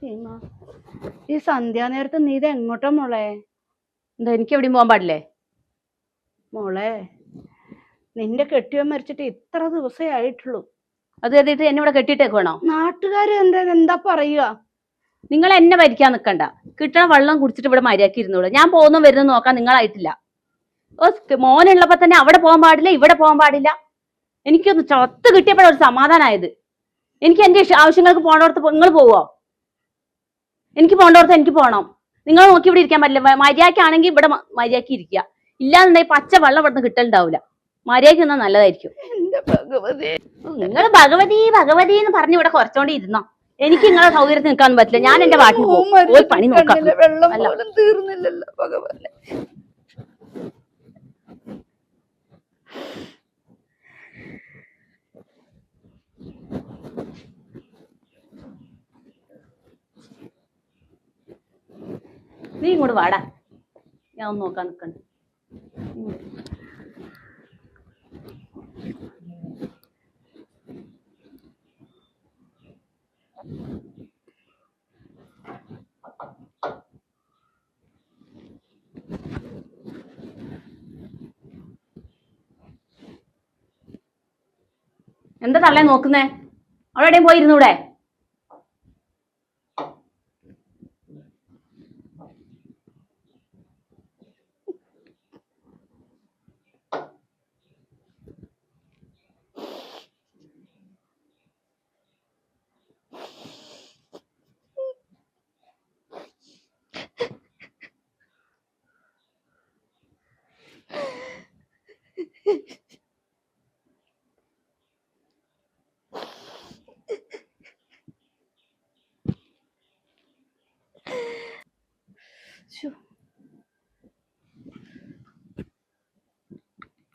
ഹീമ ഈ സന്ധ്യാനേരത്ത് നീ ഇത് എങ്ങോട്ടാ മോളെ? എന്താ എനിക്ക് എവിടെയും പോകാൻ പാടില്ലേ? മോളെ നിന്റെ കെട്ടിയവൻ മരിച്ചിട്ട് ഇത്ര ദിവസേ ആയിട്ടുള്ളൂ. അത് കരുതിയിട്ട് എന്നെ ഇവിടെ കെട്ടിയിട്ടേക്ക് വേണോ? നാട്ടുകാര് എന്താ എന്താ പറയുക? നിങ്ങൾ എന്നെ ഭരിക്കാൻ നിൽക്കണ്ട കിട്ടണ വെള്ളം കുടിച്ചിട്ട് ഇവിടെ മര്യാദയ്ക്ക് ഇരുന്നോളൂ. ഞാൻ പോകുന്നു വരുന്നു നോക്കാൻ നിങ്ങളായിട്ടില്ല. ഓ മോനുള്ളപ്പോ തന്നെ അവിടെ പോകാൻ പാടില്ല ഇവിടെ പോകാൻ പാടില്ല. എനിക്കൊന്ന് ചത്ത് കിട്ടിയപ്പോഴൊരു സമാധാനമായത് എനിക്ക് എന്റെ ആവശ്യങ്ങൾക്ക് പോണോടത്ത് നിങ്ങൾ പോവോ? എനിക്ക് പോണ്ടോർത്ത് എനിക്ക് പോകണം. നിങ്ങൾ നോക്കി ഇവിടെ ഇരിക്കാൻ പറ്റില്ല. മര്യാദക്കാണെങ്കിൽ ഇവിടെ മര്യാദയ്ക്ക് ഇരിക്കുക. ഇല്ലാന്നുണ്ടെങ്കിൽ പച്ച വെള്ളം ഇവിടുന്ന് കിട്ടലുണ്ടാവില്ല. മര്യാദയ്ക്ക് നിന്നാൽ നല്ലതായിരിക്കും. നിങ്ങൾ ഭഗവതി. ഭഗവതി എന്ന് പറഞ്ഞ് ഇവിടെ കുറച്ചോണ്ട് ഇരുന്നോ? എനിക്ക് നിങ്ങളെ സൗകര്യത്തിൽ നിൽക്കാൻ പറ്റില്ല. ഞാൻ എന്റെ വാട്ടിൽ പോകും. പോയി പണി നോക്കാം. തീർന്നില്ലല്ലോ ഭഗവാനെ നീ ഇങ്ങോട്ട് വാടാ. ഞാൻ ഒന്ന് നോക്കാൻ നിൽക്കണ്ട എന്താ തള്ളേ നോക്കുന്നേ? അവിടെ എവിടെയും പോയിരുന്നൂടെ?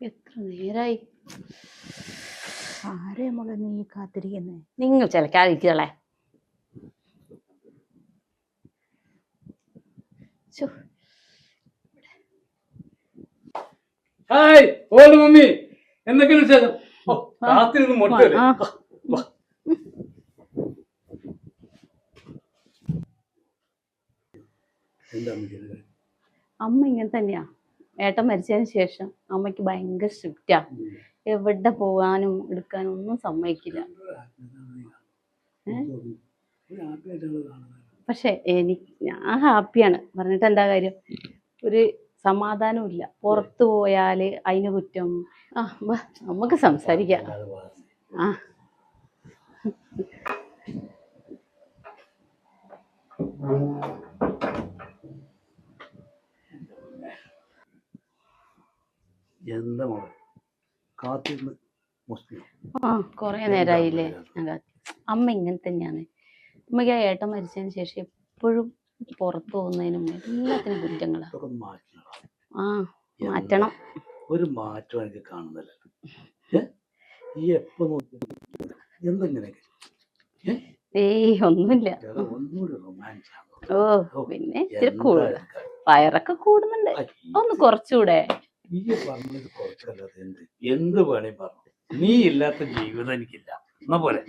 എത്ര നേരായി? ആരെ മോളെ നീ കാത്തിരിക്കുന്നേ? നിങ്ങൾ ചിലക്കാതിരിക്കളെ. Hi old mummy. എന്തൊക്കെയാണ് വിശേഷം? കാത്തിരുന്ന് മുട്ടല്ലേ ആ. എന്താ അമ്മയ്ക്ക് ഇത്? അമ്മ ഇങ്ങനെ തന്നെയാ. ഏട്ടൻ മരിച്ചതിന് ശേഷം അമ്മയ്ക്ക് ഭയങ്കര സ്ട്രിക്റ്റാ എവിടെ പോകാനും എടുക്കാനും ഒന്നും സമ്മതിക്കില്ല. പക്ഷെ എനിക്ക് ഞാൻ ഹാപ്പിയാണ്. പറഞ്ഞിട്ട് എന്താ കാര്യം? ഒരു സമാധാനമില്ല ഇല്ല പുറത്തു പോയാൽ അതിന് കുറ്റം. ആ നമുക്ക് സംസാരിക്കാം. അല്ലാതെ വാ. ആ. എന്താ മോളെ കാത്തിരുന്ന് മുസ്ലിം. ആ കുറെ നേരമായില്ലേ കാത്ത്- അമ്മ ഇങ്ങനെ തന്നെയാണ്. അമ്മയ്ക്ക് ആ ഏട്ടൻ മരിച്ചതിന് ശേഷം എപ്പോഴും പുറത്തു പോകുന്നതിനും എല്ലാത്തിനും കുറ്റങ്ങളാ. ഇതൊക്കെ ഒന്ന് മാറ്റണം. ആ മാറ്റണം. ഒരു മാറ്റം എനിക്ക് കാണുന്നില്ല. ഏ? ഈ എപ്പോ നോക്കി എന്തെങ്ങനെയൊക്കെ? ഏയ് ഒന്നുമില്ല. ഒന്നുകൂടി റൊമാൻസ് ഓ പിന്നെ ഇച്ചിരി കൂടുതൽ വയറൊക്കെ കൂടുന്നുണ്ട്. ഒന്ന് കുറച്ചുകൂടെ. നീ പറഞ്ഞത് കുഴപ്പമില്ലാതെ എന്ത് എന്ത് വേണേ പറഞ്ഞു. നീ ഇല്ലാത്ത ജീവിതം എനിക്കില്ല. എന്നാ പോലെ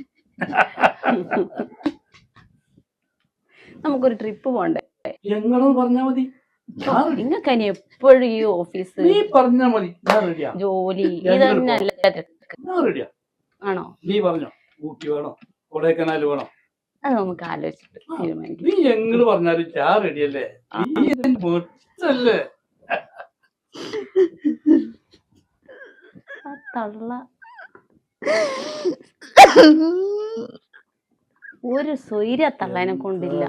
നമുക്കൊരു ട്രിപ്പ് പോണ്ടേ? ഞങ്ങളും പറഞ്ഞാ മതി. നിങ്ങൾക്ക് ഇനി എപ്പോഴും ഈ ഓഫീസ് നീ പറഞ്ഞാ മതി. ഞാൻ റെഡിയാ ജോലി ഞാൻ ഇതന്നെ അല്ല തിരക്ക്. ഞാൻ റെഡിയാ ആണോ? നീ പറഞ്ഞോ. ഊട്ടി വേണോ? കൊടൈക്കനാൽ വേണോ? അത് നമുക്ക് ആലോചിച്ചിട്ട് തീരുമാനിക്കാം. നീ എങ്ങനെ പറഞ്ഞാലും ഞാൻ റെഡിയല്ലേ നീ മുത്തല്ലേ ആ തള്ള. ഒരു സ്വൈര്യ തള്ളനെ കൊണ്ടില്ല.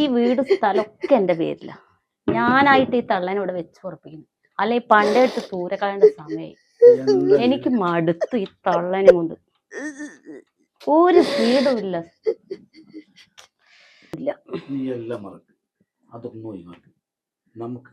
ഈ വീട് സ്ഥലമൊക്കെ എന്റെ പേരില. ഞാനായിട്ട് ഈ തള്ളനെ ഇവിടെ വെച്ച് ഉറപ്പിക്കുന്നു. അല്ലെ പണ്ടേ ഇട്ട് സമയമായി എനിക്ക് മടുത്തു ഈ തള്ളനെ കൊണ്ട്. ഒരു സ്പീഡും ഇല്ല. ഇല്ല. നീ എല്ലാം മറക്കും. അതൊന്നും നമുക്ക്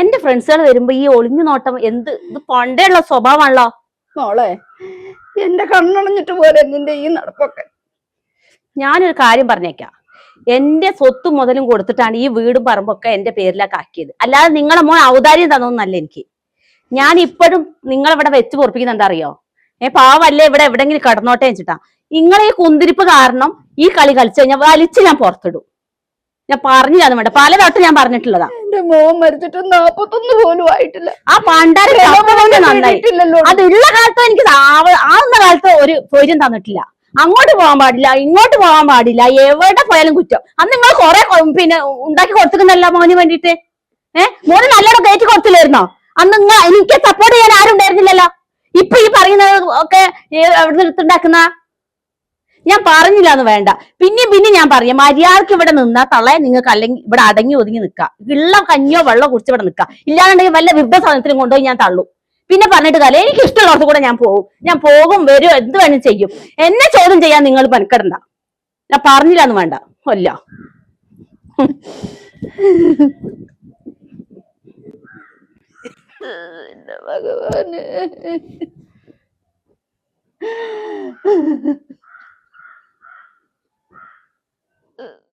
എന്റെ ഫ്രണ്ട്സുകൾ വരുമ്പോ ഈ ഒളിഞ്ഞു നോട്ടം എന്ത് ഇത് പണ്ടേയുള്ള ഉള്ള സ്വഭാവമാണല്ലോ. മോളെ എന്റെ കണ്ണണഞ്ഞിട്ട് പോലെ നിന്റെ ഈ നടപ്പൊക്കെ. ഞാനൊരു കാര്യം പറഞ്ഞേക്കാം. എന്റെ സ്വത്തും മുതലും കൊടുത്തിട്ടാണ് ഈ വീടും പറമ്പൊക്കെ എന്റെ പേരിലൊക്കെ ആക്കിയത്. അല്ലാതെ നിങ്ങളെ മോൻ ഔദാര്യം തന്നൊന്നല്ല എനിക്ക്. ഞാൻ ഇപ്പോഴും നിങ്ങളിവിടെ വെച്ച് പൊറപ്പിക്കുന്ന എന്താ അറിയോ? ഏ പാവല്ലേ ഇവിടെ എവിടെങ്കിലും കടന്നോട്ടേ വെച്ചിട്ടാ. നിങ്ങളെ ഈ കുന്തിരിപ്പ് കാരണം ഈ കളി കളിച്ചു കഴിഞ്ഞാൽ വലിച്ച് ഞാൻ പുറത്തിടും. ഞാൻ പറഞ്ഞു തന്നു വേണ്ട പലവട്ടം ഞാൻ പറഞ്ഞിട്ടുള്ളതാ. എന്റെ മോൻ മരിച്ചിട്ട് നാപ്പത്തൊന്ന് പോലും ആയിട്ടില്ല. ആ പണ്ടാര നന്നായി. ഇല്ലല്ലോ അതുള്ള കാലത്ത് എനിക്ക് ആവ- ആവുന്ന കാലത്ത് ഒരു സ്വൈര്യം തന്നിട്ടില്ല. അങ്ങോട്ട് പോകാൻ പാടില്ല ഇങ്ങോട്ട് പോകാൻ പാടില്ല എവിടെ പോയാലും കുറ്റം. അന്ന് നിങ്ങൾ കൊറേ പിന്നെ ഉണ്ടാക്കി കൊടുത്തിരുന്നല്ലോ മോന് വേണ്ടിട്ട് ഏഹ് മോന് നല്ലോണം കയറ്റി കൊടുത്തില്ലായിരുന്നോ? അന്ന് നിങ്ങൾ എനിക്ക് സപ്പോർട്ട് ചെയ്യാൻ ആരും ഉണ്ടായിരുന്നില്ലല്ലോ ഇപ്പൊ ഈ പറയുന്നത് ഒക്കെ എവിടെ നിന്ന് എടുത്തുണ്ടാക്കുന്ന ഞാൻ പറഞ്ഞില്ല എന്ന് വേണ്ട. പിന്നെയും പിന്നെ ഞാൻ പറയാം മര്യാദയ്ക്ക് ഇവിടെ നിന്നാ തള്ളെ നിങ്ങൾക്ക് അല്ലെങ്കിൽ ഇവിടെ അടങ്ങി ഒതുങ്ങി നിൽക്കാം. ഉള്ള കഞ്ഞോ വെള്ളമോ കുടിച്ച് ഇവിടെ നിൽക്കാം. ഇല്ലാന്നുണ്ടെങ്കിൽ വല്ല വിരുദ്ധ സാധനത്തിലും കൊണ്ടുപോയി ഞാൻ തള്ളും. പിന്നെ പറഞ്ഞിട്ട് കാലം എനിക്ക് ഇഷ്ടമുള്ളവർക്ക് കൂടെ ഞാൻ പോകും. ഞാൻ പോകും വരും എന്ത് വേണം ചെയ്യും. എന്നെ ചോദ്യം ചെയ്യാൻ നിങ്ങൾ മെനക്കെടണ്ട. ഞാൻ പറഞ്ഞില്ല എന്ന് വേണ്ട. അല്ല. ഭഗവാന്.